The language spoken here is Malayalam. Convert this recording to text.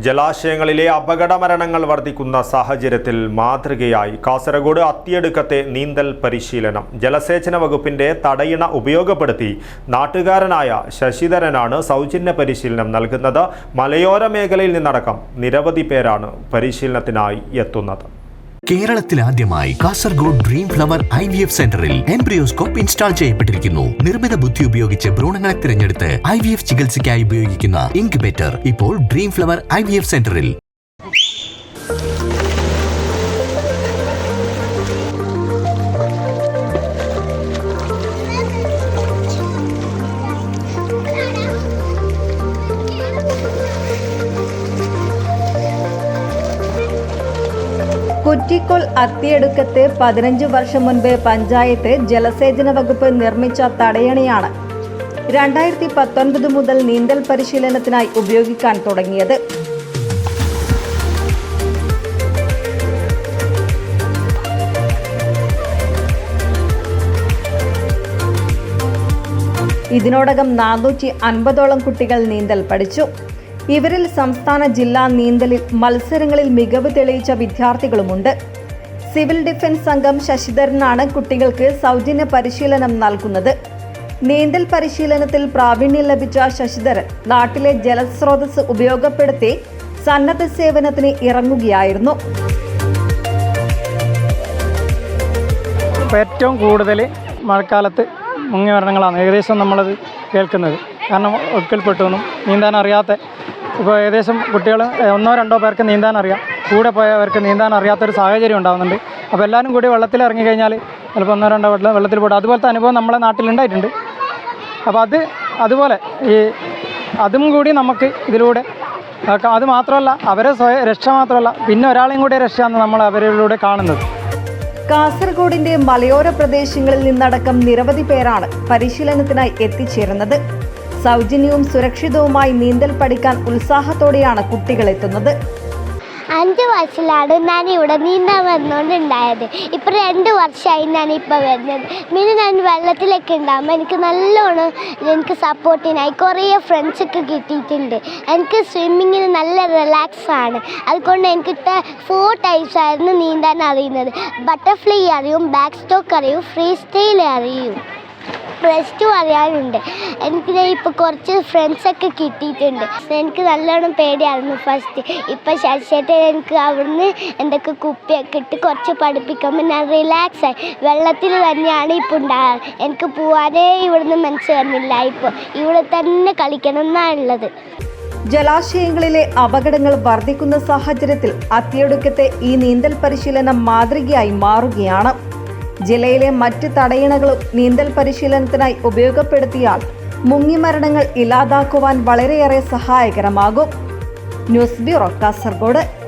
ജലാശയങ്ങളിലെ അപകട മരണങ്ങൾ വർദ്ധിക്കുന്ന സാഹചര്യത്തിൽ മാതൃകയായി കാസർഗോഡ് അത്തിയടുക്കത്തെ നീന്തൽ പരിശീലനം ജലസേചന വകുപ്പിന്റെ തടയിണ ഉപയോഗപ്പെടുത്തി നാട്ടുകാരനായ ശശിധരനാണ് സൗജന്യ പരിശീലനം നൽകുന്നത്. മലയോര മേഖലയിൽ നിന്നടക്കം നിരവധി പേരാണ് പരിശീലനത്തിനായി എത്തുന്നത്. കേരളത്തിൽ ആദ്യമായി Kasargod dream flower I V F സെന്ററിൽ എംബ്രിയോസ്കോപ്പ് ഇൻസ്റ്റാൾ ചെയ്യപ്പെട്ടിരിക്കുന്നു. നിർമ്മിത ബുദ്ധി ഉപയോഗിച്ച് ഭ്രൂണങ്ങളെ തിരഞ്ഞെടുത്ത് ഐ വി എഫ് ചികിത്സയ്ക്കായി ഉപയോഗിക്കുന്ന ഇൻക്യുബേറ്റർ ഇപ്പോൾ dream flower I V F സെന്ററിൽ കുറ്റിക്കോൾ അത്തിയടുക്കത്ത് പതിനഞ്ച് വർഷം മുൻപ് പഞ്ചായത്ത് ജലസേചന വകുപ്പ് നിർമ്മിച്ച തടയണയാണ് രണ്ടായിരത്തി പത്തൊൻപത് മുതൽ നീന്തൽ പരിശീലനത്തിനായി ഉപയോഗിക്കാൻ തുടങ്ങിയത്. ഇതിനോടകം നാനൂറ്റി അൻപതോളം കുട്ടികൾ നീന്തൽ പഠിച്ചു. ഇവരിൽ സംസ്ഥാന ജില്ലാ നീന്തലിൽ മത്സരങ്ങളിൽ മികവ് തെളിയിച്ച വിദ്യാർത്ഥികളുമുണ്ട്. സിവിൽ ഡിഫൻസ് സംഘം ശശിധരനാണ് കുട്ടികൾക്ക് സൗജന്യ പരിശീലനം നൽകുന്നത്. നീന്തൽ പരിശീലനത്തിൽ പ്രാവീണ്യം ലഭിച്ച ശശിധരൻ നാട്ടിലെ ജലസ്രോതസ് ഉപയോഗപ്പെടുത്തി സന്നദ്ധ സേവനത്തിന് ഇറങ്ങുകയായിരുന്നു. ഏറ്റവും കൂടുതൽ മഴക്കാലത്ത് മുങ്ങി മരണങ്ങളാണ് ഏകദേശം നമ്മളത് കേൾക്കുന്നത്. കാരണം ഒഴുക്കിൽപ്പെട്ടൊന്നും നീന്താൻ അറിയാത്ത ഇപ്പോൾ ഏകദേശം കുട്ടികൾ ഒന്നോ രണ്ടോ പേർക്ക് നീന്താൻ അറിയാം. കൂടെ പോയവർക്ക് നീന്താൻ അറിയാത്തൊരു സാഹചര്യം ഉണ്ടാകുന്നുണ്ട് അപ്പോൾ എല്ലാവരും കൂടി വെള്ളത്തിൽ ഇറങ്ങിക്കഴിഞ്ഞാൽ ചിലപ്പോൾ ഒന്നോ രണ്ടോ വെള്ളം വെള്ളത്തിൽ പോയിട്ട് അതുപോലത്തെ അനുഭവം നമ്മളെ നാട്ടിലുണ്ടായിട്ടുണ്ട് അപ്പോൾ അത് അതുപോലെ ഈ അതും കൂടി നമുക്ക് ഇതിലൂടെ അത് മാത്രമല്ല അവരെ സ്വയം രക്ഷ മാത്രമല്ല പിന്നെ ഒരാളെയും കൂടി രക്ഷയാണ് നമ്മൾ അവരിലൂടെ കാണുന്നത്. കാസർഗോഡിന്റെ മലയോര പ്രദേശങ്ങളിൽ നിന്നടക്കം നിരവധി പേരാണ് പരിശീലനത്തിനായി എത്തിച്ചേരുന്നത്. സൗജന്യവും സുരക്ഷിതവുമായി നീന്തൽ പഠിക്കാൻ ഉത്സാഹത്തോടെയാണ് കുട്ടികൾ എത്തുന്നത്. അഞ്ച് വയസ്സിലാണ് ഞാൻ ഇവിടെ നീന്താൻ വന്നുകൊണ്ടുണ്ടായത്. ഇപ്പൊ രണ്ട് വർഷമായി ഞാൻ ഇപ്പൊ വരുന്നത്. പിന്നെ ഞാൻ വെള്ളത്തിലൊക്കെ ഉണ്ടാകുമ്പോൾ എനിക്ക് നല്ലോണം എനിക്ക് സപ്പോർട്ടിനായി കുറേ ഫ്രണ്ട്സൊക്കെ കിട്ടിയിട്ടുണ്ട്. എനിക്ക് സ്വിമ്മിങ്ങിന് നല്ല റിലാക്സ് ആണ്. അതുകൊണ്ട് എനിക്ക് ഫോർ ടൈപ്സ് ആയിരുന്നു നീന്താൻ അറിയുന്നത്. ബട്ടർഫ്ലൈ അറിയും ബാക്ക് സ്റ്റോക്ക് അറിയും ഫ്രീ സ്റ്റൈൽ അറിയും. പ്ലസ് ടു അറിയാനുണ്ട്. എനിക്ക് ഇപ്പോൾ കുറച്ച് ഫ്രണ്ട്സൊക്കെ കിട്ടിയിട്ടുണ്ട്. എനിക്ക് നല്ലോണം പേടിയായിരുന്നു ഫസ്റ്റ് ഇപ്പം ശശിയേട്ടൻ എനിക്ക് അവിടുന്ന് എന്തൊക്കെ കുപ്പിയൊക്കെ ഇട്ട് കുറച്ച് പഠിപ്പിക്കുമ്പോൾ ഞാൻ റിലാക്സ് ആയി. വെള്ളത്തിൽ തന്നെയാണ് ഇപ്പോൾ ഉണ്ടാകാറ് എനിക്ക് പോവാനേ ഇവിടുന്ന് മനസ്സ് വരുന്നില്ല ഇപ്പോൾ ഇവിടെ തന്നെ കളിക്കണം എന്നാണുള്ളത് ജലാശയങ്ങളിലെ അപകടങ്ങൾ വർദ്ധിക്കുന്ന സാഹചര്യത്തിൽ അത്തിയൊടുക്കത്തെ ഈ നീന്തൽ പരിശീലനം മാതൃകയായി മാറുകയാണ്. ജില്ലയിലെ മറ്റ് തടയിണകളും നീന്തൽ പരിശീലനത്തിനായി ഉപയോഗപ്പെടുത്തിയാൽ മുങ്ങിമരണങ്ങൾ ഇല്ലാതാക്കുവാൻ വളരെയേറെ സഹായകരമാകും. News bureau Kasaragod.